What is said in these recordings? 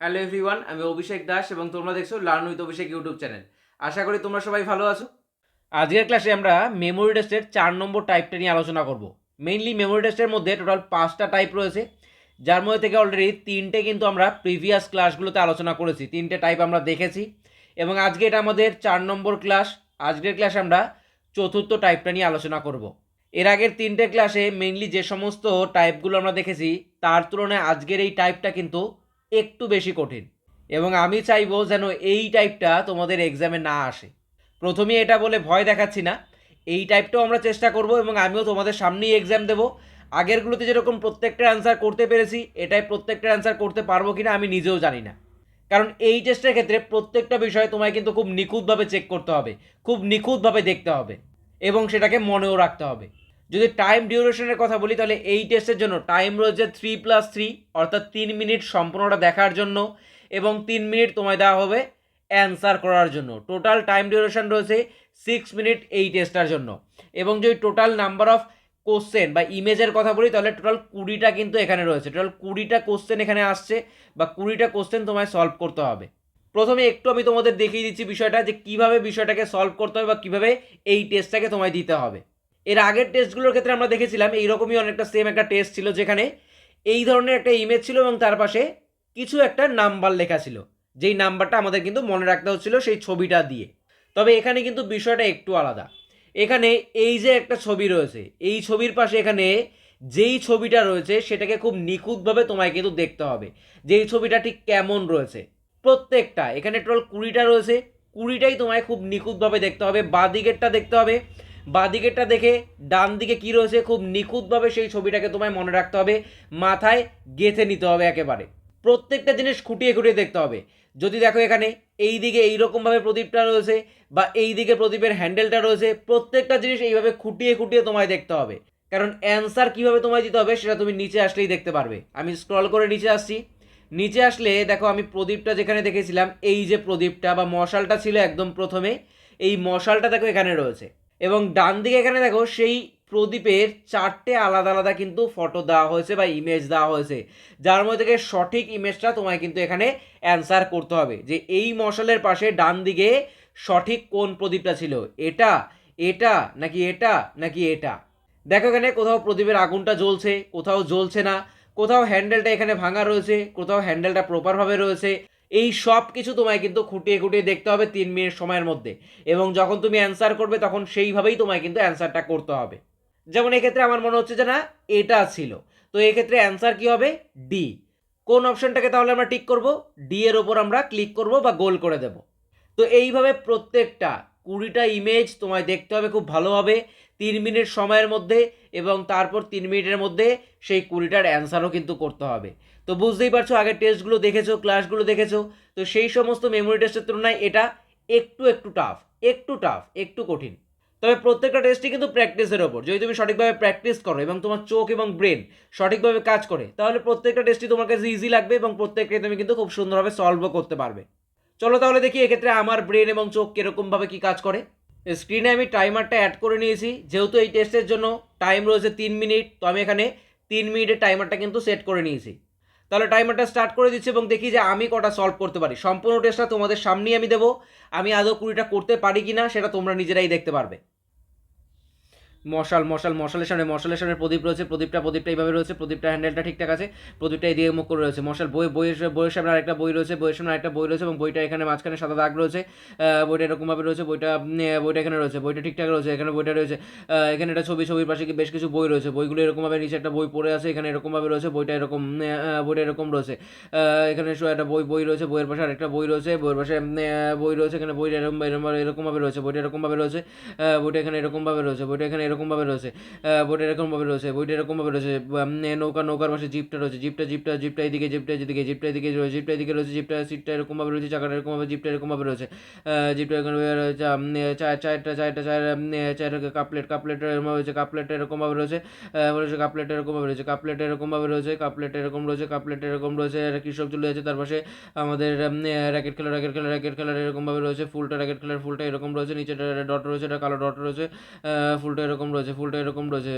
Hello everyone আমি অভিষেক দাস এবং তোমরা দেখছ learn with Abhishek YouTube channel. আশা করি তোমরা সবাই ভালো আছো। আজকের ক্লাসে আমরা মেমোরি টেস্টের চার নম্বর টাইপটা নিয়ে আলোচনা করব। মেইনলি মেমোরি টেস্টের মধ্যে টোটাল পাঁচটা টাইপ রয়েছে। যার মধ্যে থেকে অলরেডি তিনটে কিন্তু আমরা প্রিভিয়াস ক্লাসগুলোতে আলোচনা করেছি। তিনটে টাইপ আমরা দেখেছি। এবং আজকে এটা আমাদের চার নম্বর ক্লাস আজকের ক্লাসে আমরা চতুর্থ টাইপটা নিয়ে আলোচনা করব। এর আগের তিনটে ক্লাসে মেইনলি যে সমস্ত টাইপগুলো আমরা দেখেছি, তার তুলনায় আজকের এই টাইপটা কিন্তু একটু বেশি কঠিন। এবং আমি চাইব যেন এই টাইপটা তোমাদের এক্সামে না আসে। প্রথমে এটা বলে ভয় দেখাচ্ছি না। এই টাইপটাও আমরা চেষ্টা করব এবং আমিও তোমাদের সামনেই এক্সাম দেবো। আগেরগুলোতে যেরকম প্রত্যেকটা অ্যান্সার করতে পেরেছি, এটাই প্রত্যেকটা অ্যান্সার করতে পারব কিনা আমি নিজেও জানি না। কারণ এই টেস্টের ক্ষেত্রে প্রত্যেকটা বিষয়ে তোমায় কিন্তু খুব নিখুঁতভাবে চেক করতে হবে। খুব নিখুঁতভাবে দেখতে হবে। এবং সেটাকে মনেও রাখতে হবে। যদি টাইম ডিউরেশনের কথা বলি, তাহলে এই টেস্টের জন্য টাইম রয়েছে থ্রি প্লাস থ্রি অর্থাৎ তিন মিনিট সম্পূর্ণটা দেখার জন্য এবং তিন মিনিট তোমায় দেওয়া হবে অ্যান্সার করার জন্য। টোটাল টাইম ডিউরেশন রয়েছে সিক্স মিনিট এই টেস্টটার জন্য। এবং যদি টোটাল নাম্বার অফ কোশ্চেন বা ইমেজের কথা বলি, তাহলে টোটাল কুড়িটা কিন্তু এখানে রয়েছে। টোটাল কুড়িটা কোশ্চেন এখানে আসছে বা কুড়িটা কোশ্চেন তোমায় সলভ করতে হবে। প্রথমে একটু আমি তোমাদের দেখিয়ে দিচ্ছি বিষয়টা যে কীভাবে বিষয়টাকে সলভ করতে হবে বা কীভাবে এই টেস্টটাকে তোমায় দিতে হবে। এর আগের টেস্টগুলোর ক্ষেত্রে আমরা দেখেছিলাম এইরকমই অনেকটা সেম একটা টেস্ট ছিল যেখানে এই ধরনের একটা ইমেজ ছিল এবং তার পাশে কিছু একটা নাম্বার লেখা ছিল। যেই নাম্বারটা আমাদের কিন্তু মনে রাখতে হচ্ছিল সেই ছবিটা দিয়ে। তবে এখানে কিন্তু বিষয়টা একটু আলাদা। এখানে এই যে একটা ছবি রয়েছে, এই ছবির পাশে এখানে যেই ছবিটা রয়েছে সেটাকে খুব নিখুঁতভাবে তোমায় কিন্তু দেখতে হবে। যেই ছবিটা ঠিক কেমন রয়েছে। প্রত্যেকটা, এখানে টোটাল কুড়িটা রয়েছে, কুড়িটাই তোমায় খুব নিখুঁতভাবে দেখতে হবে বাঁ দিকেরটা দেখতে হবে বাঁদিকেরটা দেখে ডান দিকে কী রয়েছে? খুব নিখুঁতভাবে সেই ছবিটাকে তোমায় মনে রাখতে হবে। মাথায় গেঁথে নিতে হবে একেবারে। প্রত্যেকটা জিনিস খুঁটিয়ে খুঁটিয়ে দেখতে হবে। যদি দেখো এখানে এই দিকে এইরকমভাবে প্রদীপটা রয়েছে বা এই দিকে প্রদীপের হ্যান্ডেলটা রয়েছে, প্রত্যেকটা জিনিস এইভাবে খুঁটিয়ে খুঁটিয়ে তোমায় দেখতে হবে। কারণ অ্যান্সার কীভাবে তোমায় দিতে হবে সেটা তুমি নিচে আসলেই দেখতে পারবে। আমি স্ক্রল করে নিচে আসছি। নিচে আসলে দেখো আমি প্রদীপটা যেখানে দেখেছিলাম, এই যে প্রদীপটা বা মশালটা ছিল একদম প্রথমে, এই মশালটা দেখো এখানে রয়েছে। এবং ডান দিকে এখানে দেখো সেই প্রদীপের চারটে আলাদা আলাদা কিন্তু ফটো দেওয়া হয়েছে বা ইমেজ দেওয়া হয়েছে। যার মধ্যে থেকে সঠিক ইমেজটা তোমায় কিন্তু এখানে অ্যান্সার করতে হবে যে এই মশালের পাশে ডান দিকে সঠিক কোন প্রদীপটা ছিল? এটা এটা, নাকি এটা নাকি এটা? দেখো এখানে কোথাও প্রদীপের আগুনটা জ্বলছে, কোথাও জ্বলছে না। কোথাও হ্যান্ডেলটা এখানে ভাঙা রয়েছে, কোথাও হ্যান্ডেলটা প্রপারভাবে রয়েছে। এই সব কিছু তোমায় কিন্তু খুঁটিয়ে খুঁটিয়ে দেখতে হবে তিন মিনিট সময়ের মধ্যে। এবং যখন তুমি অ্যান্সার করবে, তখন সেইভাবেই তোমায় কিন্তু অ্যান্সারটা করতে হবে। যেমন এক্ষেত্রে আমার মনে হচ্ছে যে না, এটা ছিল। তো এক্ষেত্রে অ্যান্সার কি হবে? ডি কোন অপশনটাকে তাহলে আমরা টিক করব? ডি এর ওপর আমরা ক্লিক করব বা গোল করে দেব। তো এইভাবে প্রত্যেকটা কুড়িটা ইমেজ তোমায় দেখতে হবে খুব ভালোভাবে, তিন মিনিট সময়ের মধ্যে এবং তারপর তিন মিনিটের মধ্যে সেই কুড়িটার অ্যান্সারও কিন্তু করতে হবে। তো বুঝতেই পারছ, আগের টেস্টগুলো দেখেছ ক্লাসগুলো দেখেছ, তো সেই সমস্ত মেমোরি টেস্টের তুলনায় এটা একটু একটু টাফ একটু টাফ একটু কঠিন। তবে প্রত্যেকটা টেস্টই কিন্তু প্র্যাকটিসের ওপর। যদি তুমি সঠিকভাবে প্র্যাকটিস করো এবং তোমার চোখ এবং ব্রেন সঠিকভাবে কাজ করে, তাহলে প্রত্যেকটা টেস্টই তোমার কাছে ইজি লাগবে এবং প্রত্যেকটাই তুমি কিন্তু খুব সুন্দরভাবে সলভও করতে পারবে। চলো তাহলে দেখি এক্ষেত্রে আমার ব্রেন এবং চোখ কীরকমভাবে কী কাজ করে। স্ক্রিনে আমি টাইমারটা অ্যাড করে নিয়েছি। যেহেতু এই টেস্টের জন্য টাইম রয়েছে তিন মিনিট তো আমি এখানে তিন মিনিটের টাইমারটা কিন্তু সেট করে নিয়েছি। তাহলে টাইমারটা স্টার্ট করে দিচ্ছি এবং দেখি যে আমি কটা সলভ করতে পারি। সম্পূর্ণ টেস্টটা তোমাদের সামনেই আমি দেবো। আমি আদৌ কুড়িটা করতে পারি কি না সেটা তোমরা নিজেরাই দেখতে পারবে। মশাল মশাল, মশালের সামনে মশালের সামনে প্রদীপ রয়েছে, প্রদীপটা প্রদীপটা এইভাবে রয়েছে, প্রদীপটা হ্যান্ডেলটা ঠিকঠাক আছে, প্রদীপটা এদিকে মুখ করে রয়েছে, মশাল বই বইয়ের বইয়ের সামনে আরেকটা বই রয়েছে, বইয়ের সামনে আরেকটা বই রয়েছে এবং বইটা এখানে মাঝখানে সাদা দাগ রয়েছে বইটা এরকমভাবে রয়েছে, বইটা বইটা এখানে রয়েছে, বইটা ঠিকঠাক রয়েছে, এখানে বইটা রয়েছে এখানে একটা ছবি, ছবির পাশে কি বেশ কিছু বই রয়েছে, বইগুলো এরকমভাবে নিচে একটা বই পড়ে আছে, এখানে এরকমভাবে রয়েছে, বইটা এরকম বইটা এরকম রয়েছে এখানে একটা বই বই রয়েছে, বইয়ের পাশে আরেকটা বই রয়েছে, বইয়ের পাশে বই রয়েছে, এখানে বইটা এরকম এরকম এরকমভাবে রয়েছে, বইটা এরকমভাবে রয়েছে বইটা এখানে এরকমভাবে রয়েছে, বইটা এখানে এরকমভাবে রয়েছে বইটা এরকমভাবে রয়েছে বইটা এরকমভাবে রয়েছে নৌকা নৌকার পাশে জিপটা রয়েছে জিপটা জিপটা জিপটা এদিকে জিপটা এদিকে জিপটা এদিকে রয়েছে জিপটা এদিকে রয়েছে জিপটা সিটটা এরকমভাবে রয়েছে চাকাটা এরকমভাবে জিপটা এরকমভাবে রয়েছে জিপটা এরকম রয়েছে চায়ের চায়েরটা চায়েরটা চায়ের উম, চায়ের কাপলেট কাপলেট এরকম রয়েছে কাপলেট এরকমভাবে রয়েছে রয়েছে কাপলেট এরকমভাবে রয়েছে কাপলেট এরকমভাবে রয়েছে কাপলেট এরকম রয়েছে কাপলেট এরকম রয়েছে কৃষক চলে যাচ্ছে তার পাশে আমাদের র্যাকেট খেলা র্যাকেট খেলা র্যাকেট খেলার এরকমভাবে রয়েছে ফুলটা র্যাকেট খেলার ফুলটা এরকম রয়েছে নিচে ডট রয়েছে এটা কালো ডট রয়েছে ফুলটা এরকম এরকম রয়েছে ফুলটা এরকম রয়েছে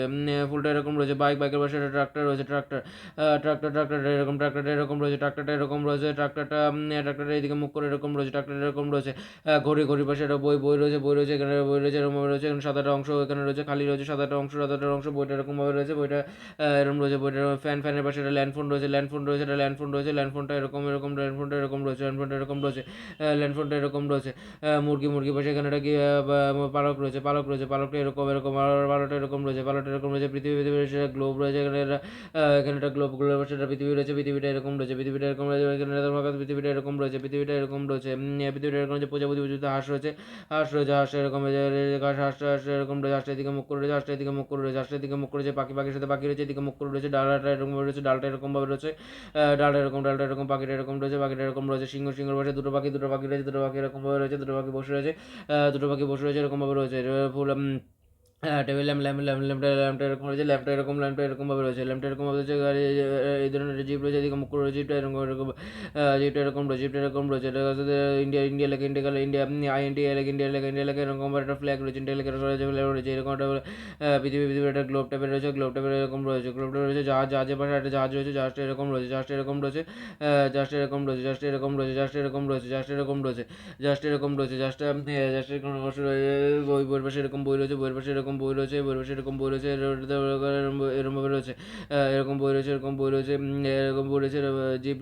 ফুলটা এরকম রয়েছে বাইক বাইকের পাশে একটা ট্রাক্টর রয়েছে ট্রাক্টর ট্রাক্টর ট্রাক্টরটা এরকম ট্রাক্টরটা এরকম রয়েছে ট্রাক্টরটা এরকম রয়েছে ট্রাক্টরটা ট্রাক্টরটা এইদিকে মুখ করে এরকম রয়েছে ট্রাক্টরটা এরকম রয়েছে ঘড়ি ঘড়ি পাশে একটা বই বই রয়েছে বই রয়েছে এখানে বই রয়েছে এরকম রয়েছে এখানে সাদাটা অংশ এখানে রয়েছে খালি রয়েছে সাদাটা অংশ সাদাটা অংশ বইটা এরকমভাবে রয়েছে বইটা এরকম রয়েছে বইটা ফ্যান ফ্যানের পাশে একটা ল্যান্ডফোন রয়েছে ল্যান্ডফোন রয়েছে একটা ল্যান্ডফোন রয়েছে ল্যান্ডফোনটা এরকম এরকম ল্যান্ডফোনটা এরকম রয়েছে ল্যান্ডফোনটা এরকম রয়েছে ল্যান্ডফোনটা এরকম রয়েছে মুরগি মুরগি পাশে এখানে একটা কি পালক রয়েছে পালক রয়েছে পালকটা এরকম এরকম আর বারোটা এরকম রয়েছে বারোটা এরকম রয়েছে পৃথিবী পৃথিবী রয়েছে গ্লোব রয়েছে এখানে এখানে একটা গ্লোব গ্লোব পাশে একটা পৃথিবী রয়েছে পৃথিবীটা এরকম রয়েছে পৃথিবীটা এরকম রয়েছে এখানে একটা পৃথিবীটা এরকম রয়েছে পৃথিবীটা এরকম রয়েছে পৃথিবীটা এরকম রয়েছে প্রজাপতি প্রজাপতি হাঁস রয়েছে হাঁস রয়েছে হাঁস এরকম রয়েছে, হাঁস হাঁস এরকম রয়েছে হাঁসটা এদিকে মুখ করে রয়েছে হাঁসটা এদিকে মুখ করে রয়েছে হাঁসটা এদিকে মুখ করে রয়েছে পাখি পাখির সাথে পাখি রয়েছে এদিকে মুখ করে রয়েছে ডালটা এরকম রয়েছে ডালটা এরকম ভাবে রয়েছে ডালটা এরকম ডালটা এরকম পাখিটা এরকম রয়েছে পাখিটা এরকম রয়েছে সিংহ সিংহর পাশে দুটো পাখি দুটো পাখি রয়েছে দুটো পাখি এরকম ভাবে রয়েছে দুটো পাখি বসে রয়েছে দুটো পাখি বসে রয়েছে এরকম ভাবে রয়েছে ফুল হ্যাঁ টেবিল ল্যাম্প ল্যাম্প ল্যাম্প ল্যাম্পটা ল্যাম্পটা এরকম রয়েছে ল্যাম্পটা এরকম ল্যাম্পটা এরকম ভাবে রয়েছে ল্যাম্পটা এরকম রয়েছে আর এই- ধরনের জিপ রয়েছে এদিকে মুখ রয়েছে জিপটা এরকম এরকম জিপটা এরকম রয়েছে জিপটা এরকম রয়েছে ইন্ডিয়া ইন্ডিয়া লেখা ইন্ডিয়া কালে ইন্ডিয়া আই ইন্ডিয়া লেখা ইন্ডিয়া লেখা ইন্ডিয়া লেখা এরকম একটা ফ্ল্যাগ রয়েছে ইন্ডিয়া লেখা রয়েছে flag রয়েছে এরকম একটা পৃথিবী পৃথিবী একটা গ্লোব টাইপের রয়েছে গ্লোব টাইপের এরকম রয়েছে গ্লোব টাইপের রয়েছে জাহাজ জাহাজের পাশে একটা জাহাজ রয়েছে জাহাজটা এরকম রয়েছে জাহাজটা এরকম রয়েছে জাহাজটা এরকম রয়েছে জাহাজটা এরকম রয়েছে জাহাজটা এরকম রয়েছে জাহাজটা এরকম রয়েছে জাহাজটা এরকম রয়েছে জাহাজটা জাহাজটা এরকম রয়েছে বই বইয়ের পাশে এরকম বই রয়েছে বইয়ের পাশে এরকম বই রয়েছে বই রয়েছে এরকম বই রয়েছে এর- এরকম এরকম ভাবে রয়েছে এরকম বই রয়েছে এরকম বই রয়েছে এরকম বই রয়েছে জিপ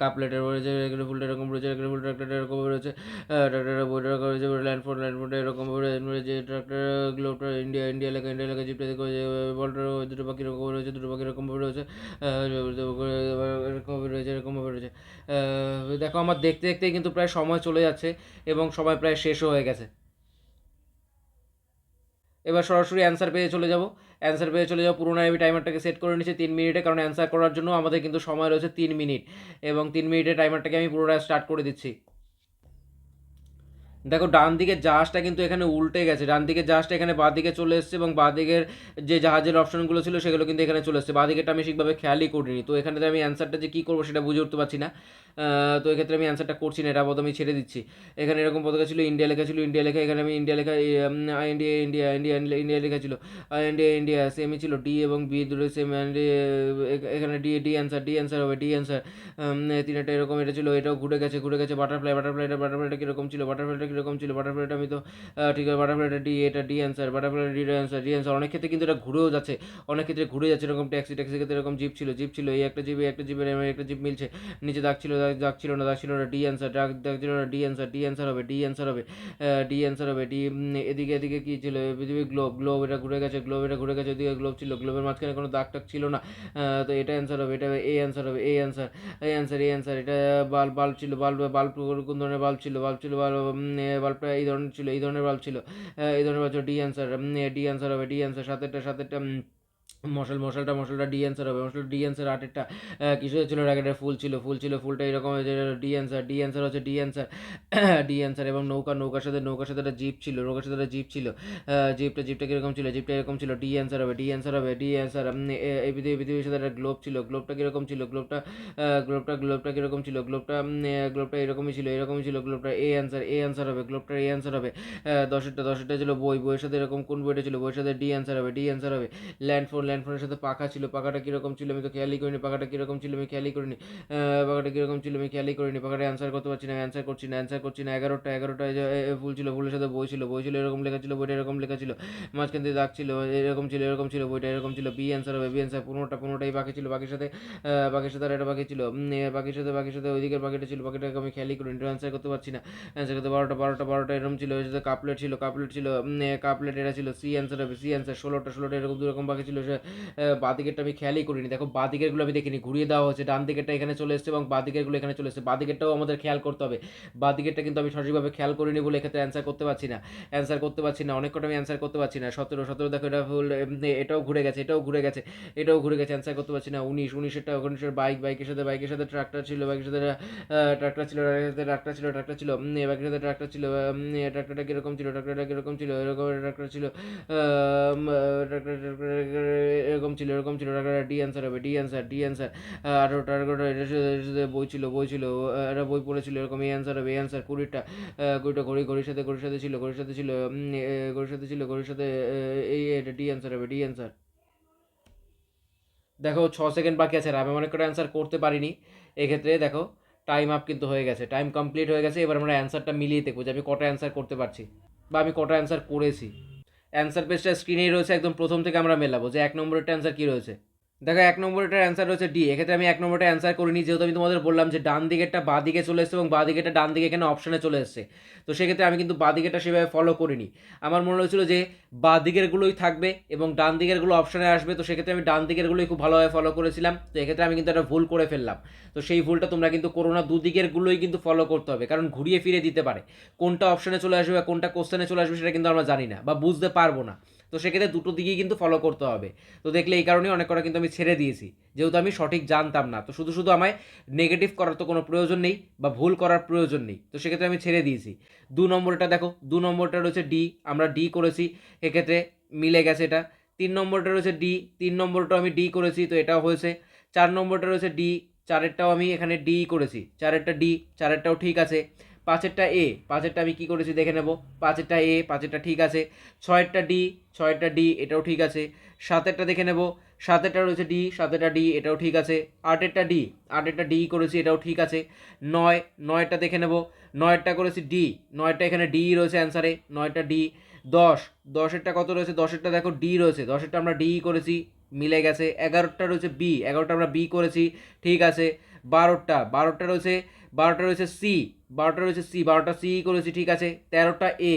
কাপলেটের রয়েছে এখানে ফুলটা এরকম রয়েছে এখানে ফুল ট্রাক্টরটা এরকম রয়েছে ট্রাক্টরের বইটা এরকম রয়েছে ল্যান্ডফোন ল্যান্ডফোনটা এরকম রয়েছে ট্রাক্টর গ্লোবটা ইন্ডিয়া ইন্ডিয়া লেখা ইন্ডিয়া লেখা জিপটা দেখো বলটা দুটো পাখি এরকম রয়েছে দুটো পাখি এরকম রয়েছে এরকম রয়েছে এরকম রয়েছে দেখো আমার দেখতে দেখতেই কিন্তু প্রায় সময় চলে যাচ্ছে এবং সময় প্রায় শেষও হয়ে গেছে এবার সরাসরি অ্যান্সার পেয়ে চলে যাব। অ্যান্সার পেয়ে চলে যাব পুরোনো আমি টাইমারটাকে সেট করে নিচ্ছি তিন মিনিটে, কারণ অ্যান্সার করার জন্য আমাদের কিন্তু সময় রয়েছে তিন মিনিট। এবং তিন মিনিটে টাইমারটাকে আমি পুরোটা স্টার্ট করে দিচ্ছি। দেখো, ডান দিকের জাহাজটা কিন্তু এখানে উল্টে গেছে। ডান দিকের জাহাজটা এখানে বাঁ দিকে চলে এসেছে এবং বাঁ দিকের যে জাহাজের অপশনগুলো ছিল সেগুলো কিন্তু এখানে চলে এসেছে। বাঁ দিকেরটা আমি ঠিকভাবে খেয়ালই করিনি। তো এখানে আমি অ্যান্সারটা যে কী করব সেটা বুঝে উঠতে পারছি না। তো এক্ষেত্রে আমি অ্যান্সারটা করছি না, এটা আপাতত আমি ছেড়ে দিচ্ছি। এখানে এরকম পতাকা ছিল ইন্ডিয়া লেখা ছিল ইন্ডিয়া লেখা, এখানে আমি ইন্ডিয়া লেখা ইন্ডিয়া ইন্ডিয়া ইন্ডিয়া ইন্ডিয়া লেখা ছিল। ইন্ডিয়া ইন্ডিয়া সেমই ছিল ডি এবং বি দুটো সেম এখানে D D answer D answer হবে ডি অ্যান্সার তিনটা এরকম এটা ছিল, এটাও ঘুরে গেছে ঘুরে গেছে বাটারফ্লাই বাটারফ্লাইটা বাটারফ্লাইটা কীরকম ছিল বাটারফ্লাইটা কীরকম ছিল বাটারফ্লাইটা আমি তো ঠিক আছে বাটারফ্লাইটা ডি এটা D answer butterfly D answer D answer অনেক ক্ষেত্রে কিন্তু এটা ঘুরেও যাচ্ছে, অনেক ক্ষেত্রে ঘুরে যাচ্ছে, এরকম ট্যাক্সি ট্যাক্সি ক্ষেত্রে এরকম জিপ ছিল জিপ ছিল, এই একটা জিপ এই একটা জিপের একটা জিপ মিলছে, নিচে দাগ ছিল দাগ ছিল না দাগ ছিল না ডি অ্যান্সার দাগ দাগ না ডি অ্যান্সার ডি অ্যান্সার হবে ডি অ্যান্সার হবে ডি অ্যান্সার হবে ডি এদিকে এদিকে কী ছিল? পৃথিবী গ্লোব গ্লোব এটা ঘুরে গেছে গ্লোব এটা ঘুরে গেছে, এদিকে গ্লোব ছিল গ্লোবের মাঝখানে কোনো দাগ টাগ ছিল না তো এটা অ্যান্সার হবে, এটা এ অ্যান্সার হবে এ অ্যান্সার এই অ্যান্সার এই অ্যান্সার এটা বাল্ব বাল্ব ছিল বাল্ব বাল্ব কোন ধরনের বাল্ব ছিল? বাল্ব ছিল বাল্ব বাল্বটা এই ধরনের ছিল, এই ধরনের বাল্ব ছিল এই ধরনের বাল্ব ছিল ডি অ্যান্সার ডি অ্যান্সার হবে ডি অ্যান্সার সাতেরটা সাতেরটা মশাল, মশালটা মশালটা ডি অ্যান্সার হবে মশাল ডি অ্যান্সার আটেরটা কিছু ছিল? র্যাকেটের ফুল ছিল ফুল ছিল, ফুলটা এরকম ডি অ্যান্সার ডি অ্যান্সার হচ্ছে ডি অ্যান্সার ডি অ্যান্সার এবং নৌকা, নৌকার সাথে নৌকার সাথে একটা জিপ ছিল, নৌকার সাথে একটা জিপ ছিল। জিপটা জিপটা কীরকম ছিল? জিপটা এরকম ছিল ডি অ্যান্সার হবে ডি অ্যান্সার হবে ডি অ্যান্সার এই পৃথিবী পৃথিবীর সাথে একটা গ্লোব ছিল। গ্লোবটা কীরকম ছিল? গ্লোবটা গ্লোবটা গ্লোবটা কীরকম ছিল? গ্লোবটা গ্লোবটা এরকমই ছিল এরকমই ছিল। গ্লোবটা এ অ্যান্সার এ অ্যান্সার হবে গ্লোবটা এ অ্যান্সার হবে। দশেরটা দশেরটা ছিল বই। বইয়ের সাথে এরকম কোন বইটা ছিল? বইয়ের সাথে ডি অ্যান্সার হবে। ডি অ্যান্সার হবে ল্যান্ডফোন ল্যান্ডফোনের সাথে পাখা ছিল, পাখাটা কীরকম ছিল আমি তো খেয়ালই করিনি, পাখাটা কীরকম ছিল আমি খেয়ালই করিনি পাখাটা কীরকম ছিল আমি খেয়ালই করিনি পাখাটা অ্যান্সার করতে পারছি না অ্যান্সার করছি না অ্যান্সার করছি না, এগারোটা এগারোটা ফুল ছিল ফুলের সাথে বই ছিল বই ছিল, এরকম লেখা ছিল, বইটা এরকম লেখা ছিল, মাঝখান দিয়ে দাগ ছিল, এরকম ছিল এরকম ছিল, বইটা এরকম ছিল বি অ্যান্সার হবে বি অ্যান্সার পনেরোটা পনেরোটাই বাকি ছিল বাকির সাথে বাকির সাথে আর একটা বাকি ছিল বাকির সাথে বাকির সাথে ওইদিকের বাকিটা ছিল বাকিটাকে আমি খেয়ালই করিনি অ্যান্সার করতে পারছি না অ্যান্সার করতে বারোটা বারোটা বারোটা এরকম ছিল, ওই সাথে কাপলেট ছিল কাপলেট ছিল কাপলেট এটা ছিল সি অ্যান্সার হবে সি অ্যান্সার ষোলোটা ষোলোটা এরকম দুরকম বাকি ছিল, সে বাদিকেরটা আমি খেয়ালই করিনি। দেখো, বাদিকেরগুলো আমি দেখিনি। ঘুরিয়ে দেওয়া হচ্ছে ডান দিকেরটা এখানে চলে এসেছে এবং বাদিকেরগুলো এখানে চলে এসেছে। বাদিকেরটাও আমাদের খেয়াল করতে হবে। বাদিকেরটা কিন্তু আমি সঠিকভাবে খেয়াল করিনি বলে এক্ষেত্রে অ্যান্সার করতে পারছি না। অ্যান্সার করতে পারছি না। অনেক কটা আমি অ্যান্সার করতে পারছি না। সতেরো সতেরো দেখো, এটা ফুল এটাও ঘুরে গেছে, এটাও ঘুরে গেছে, এটাও ঘুরে গেছে। অ্যান্সার করতে পারছি না। উনিশ, উনিশেরটা উনিশের বাইক বাইকের সাথে বাইকের সাথে ট্রাক্টর ছিল বাইকের সাথে ট্রাক্টর ছিল ট্রাক্টর ছিল ট্রাক্টর ছিল বাইকের সাথে ট্রাক্টর ছিল ট্রাক্টরটা কীরকম ছিল ট্রাক্টরটা কীরকম ছিল, এরকম ট্রাক্টর ছিল ট্রাক্টর এরকম ছিল এরকম ছিল। ডি অ্যান্সার হবে ডি অ্যান্সার ডি অ্যান্সার আঠারোটা আঠারোটা বই ছিল বই ছিল। একটা বই পড়েছিল, এরকম এই অ্যান্সার হবে, এই অ্যান্সার কুড়িটা। কুড়িটা ঘড়ি ঘড়ির সাথে ঘড়ির সাথে ছিল ঘড়ির সাথে ছিল ঘড়ির সাথে ছিল ঘড়ির সাথে এই, এটা ডি অ্যান্সার হবে ডি অ্যান্সার দেখো, ছ সেকেন্ড বাকি আছে, আর আমি অনেক কটা অ্যান্সার করতে পারিনি। এক্ষেত্রে দেখো টাইম আপ কিন্তু হয়ে গেছে। টাইম কমপ্লিট হয়ে গেছে, এবার আমরা অ্যান্সারটা মিলিয়ে দেখব যে আমি কটা অ্যান্সার করতে পারছি। বা আমি কটা অ্যান্সার করেছি। অ্যান্সার পেজটা স্ক্রিনেই রয়েছে, একদম প্রথম থেকে আমরা মেলাবো যে এক নম্বরের অ্যান্সার কী রয়েছে। দেখো, এক নম্বরটার অ্যান্সার হচ্ছে ডি এক্ষেত্রে আমি এক নম্বরটা অ্যান্সার করিনি, যেহেতু আমি তোমাদের বললাম যে ডান দিকেরটা বাঁ দিকে চলে এসেছে এবং বাঁ দিকেরটা ডান দিকে এখানে অপশানে চলে এসেছে। তো সেক্ষেত্রে আমি কিন্তু বাঁ দিকেরটা সেভাবে ফলো করিনি। আমার মনে হয়েছিল যে বাঁ দিকেরগুলোই থাকবে এবং ডান দিকেরগুলো অপশানে আসবে, তো সেক্ষেত্রে আমি ডান দিকেরগুলোই খুব ভালোভাবে ফলো করেছিলাম। তো এক্ষেত্রে আমি কিন্তু একটা ভুল করে ফেললাম। তো সেই ভুলটা তোমরা কিন্তু করো না দুদিকেরগুলোই কিন্তু ফলো করতে হবে, কারণ ঘুরিয়ে ফিরে দিতে পারে। কোনটা অপশানে চলে আসবে বা কোনটা কোশ্চেনে চলে আসবে সেটা কিন্তু আমরা জানি না বা বুঝতে পারব না। তো সেক্ষেত্রে দুটো দিকেই কিন্তু ফলো করতে হবে। তো দেখলে এই কারণেই অনেক কটা কিন্তু আমি ছেড়ে দিয়েছি। যেহেতু আমি সঠিক জানতাম না, তো শুধু শুধু আমায় নেগেটিভ করার তো কোনো প্রয়োজন নেই বা ভুল করার প্রয়োজন নেই। তো সেক্ষেত্রে আমি ছেড়ে দিয়েছি। দু নম্বরটা দেখো, দু নম্বরটা রয়েছে ডি আমরা ডি করেছি, এক্ষেত্রে মিলে গেছে এটা। তিন নম্বরটা রয়েছে ডি তিন নম্বরটাও আমি ডি করেছি, তো এটাও হয়েছে। চার নম্বরটা রয়েছে ডি চারেরটাও আমি এখানে ডি করেছি। চারেরটা ডি চারেরটাও ঠিক আছে। পাঁচেরটা এ পাঁচেরটা আমি কী করেছি দেখে নেব। পাঁচেরটা এ পাঁচেরটা ঠিক আছে। ছয়েরটা ডি ছয়েরটা ডি এটাও ঠিক আছে। সাতেরটা দেখে নেব। সাতেরটা রয়েছে ডি সাতেরটা ডি এটাও ঠিক আছে। আটেরটা ডি আটেরটা ডি করেছি, এটাও ঠিক আছে। নয় নয়টা দেখে নেব। নয়টা করেছি ডি নয়টা এখানে ডি রয়েছে অ্যান্সারে নয়টা ডি দশ, দশেরটা কত রয়েছে? দশেরটা দেখো ডি রয়েছে। দশেরটা আমরা ডি করেছি। মিলে গেছে। এগারোটা রয়েছে বি এগারোটা আমরা বি করেছি, ঠিক আছে। বারোটা বারোটা রয়েছে বারোটা রয়েছে সি বারোটা রয়েছে সি বারোটা সি করেছি, ঠিক আছে। তেরোটা এ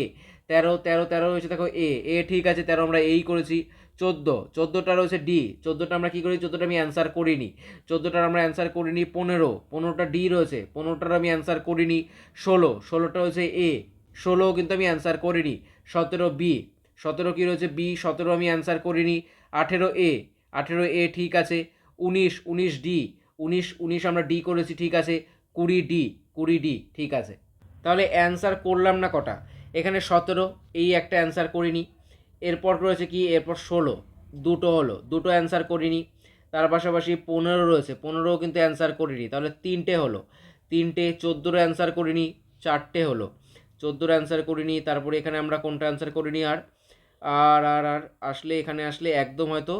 তেরো তেরো তেরো রয়েছে দেখো এ এ ঠিক আছে, তেরো আমরা এই করেছি। চোদ্দ, চোদ্দোটা রয়েছে ডি চোদ্দোটা আমরা কী করি চোদ্দোটা আমি অ্যান্সার করিনি। চোদ্দোটার আমরা অ্যান্সার করিনি পনেরো, পনেরোটা ডি রয়েছে, পনেরোটার আমি অ্যান্সার করিনি ষোলো, ষোলোটা রয়েছে এ ষোলো কিন্তু আমি অ্যান্সার করিনি। সতেরো বি সতেরো কী রয়েছে বি সতেরো আমি অ্যান্সার করিনি। আঠেরো এ আঠেরো এ ঠিক আছে। উনিশ উনিশ ডি, উনিশ উনিশ আমরা ডি করেছি, ঠিক আছে। কুড়ি ডি কুড়ি ডি, ঠিক আছে। তাহলে অ্যান্সার করলাম না কটা? এখানে সতেরো, এই একটা অ্যান্সার করিনি। এরপর রয়েছে কি? এরপর ষোলো, দুটো হলো। দুটো অ্যান্সার করিনি। তার পাশাপাশি পনেরো রয়েছে। পনেরোও কিন্তু অ্যান্সার করিনি। তাহলে তিনটে হলো। তিনটে, চোদ্দোর অ্যান্সার করিনি, চারটে হলো। চোদ্দোর অ্যান্সার করিনি, তারপরে এখানে আমরা কোনটা অ্যান্সার করিনি আর? আর আর আর আসলে এখানে আসলে একদম হয়তো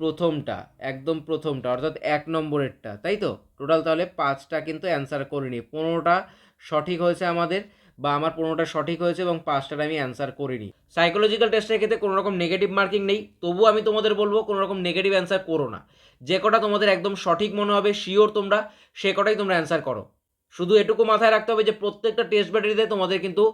প্রথমটা, একদম প্রথমটা, অর্থাৎ এক নম্বরেরটা, তাই তো? টোটাল তাহলে পাঁচটা কিন্তু অ্যান্সার করিনি পনেরোটা সঠিক হয়েছে আমাদের বা আমার পনেরোটা সঠিক হয়েছে এবং পাঁচটার আমি অ্যান্সার করিনি সাইকোলজিক্যাল টেস্টের ক্ষেত্রে কোনো রকম নেগেটিভ মার্কিং নেই, তবুও আমি তোমাদের বলব কোনো রকম নেগেটিভ অ্যান্সার করো না। যে কটা তোমাদের একদম সঠিক মনে হবে শিওর তোমরা, সে কটাই তোমরা অ্যান্সার করো। শুধু এটুকু মাথায় রাখতে হবে যে প্রত্যেকটা টেস্ট ব্যাটারিতে তোমাদের কিন্তু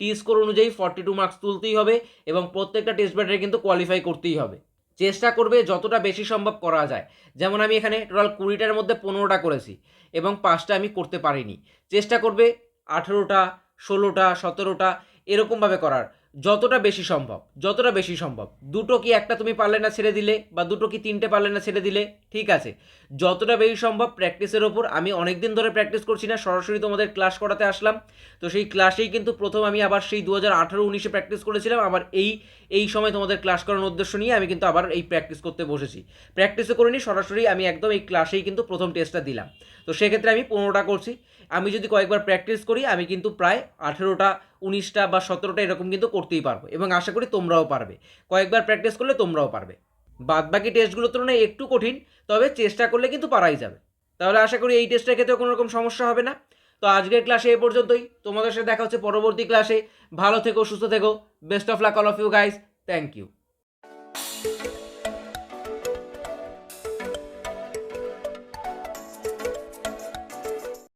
টি স্কোর অনুযায়ী ফর্টি টু মার্কস তুলতেই হবে এবং প্রত্যেকটা টেস্ট ব্যাটারে কিন্তু কোয়ালিফাই করতেই হবে। চেষ্টা করবে যতটা বেশি সম্ভব করা যায়। যেমন আমি এখানে টোটাল কুড়িটার মধ্যে পনেরোটা করেছি এবং পাঁচটা আমি করতে পারিনি। চেষ্টা করবে আঠেরোটা, ষোলোটা, সতেরোটা এরকমভাবে করার। যতটা বেশি সম্ভব, যতটা বেশি সম্ভব। দুটো কি একটা তুমি পারলে না ছেড়ে দিলে, বা দুটো কি তিনটে পারলে না ছেড়ে দিলে? ঠিক আছে। যতটা বেশি সম্ভব প্র্যাকটিসের ওপর, আমি অনেক দিন ধরে প্র্যাকটিস করছি না, সরাসরি তোমাদের ক্লাস করাতে আসলাম। তো সেই ক্লাসেই কিন্তু প্রথম আমি আবার সেই দু হাজার আঠারো উনিশে প্র্যাকটিস করেছিলাম, আবার এই এই সময় তোমাদের ক্লাস করানোর উদ্দেশ্য নিয়ে আমি কিন্তু আবার এই প্র্যাকটিস করতে বসেছি। প্র্যাকটিসও করিনি, সরাসরি আমি একদম এই ক্লাসেই কিন্তু প্রথম টেস্টটা দিলাম। তো সেক্ষেত্রে আমি পনেরোটা করছি। আমি যদি কয়েকবার প্র্যাকটিস করি, আমি কিন্তু প্রায় আঠেরোটা, উনিশটা বা সতেরোটা এরকম কিন্তু করতেই পারব এবং আশা করি তোমরাও পারবে। কয়েকবার প্র্যাকটিস করলে তোমরাও পারবে। বাদ বাকি টেস্টগুলোর তুলনায় একটু কঠিন, তবে চেষ্টা করলে কিন্তু পারাই যাবে। তাহলে আশা করি এই টেস্টের ক্ষেত্রে কোনো রকম সমস্যা হবে না। তো আজকের ক্লাসে এ পর্যন্তই। তোমাদের সাথে দেখা হচ্ছে পরবর্তী ক্লাসে ভালো থেকো, সুস্থ থেকো। Best of luck all of you guys thank you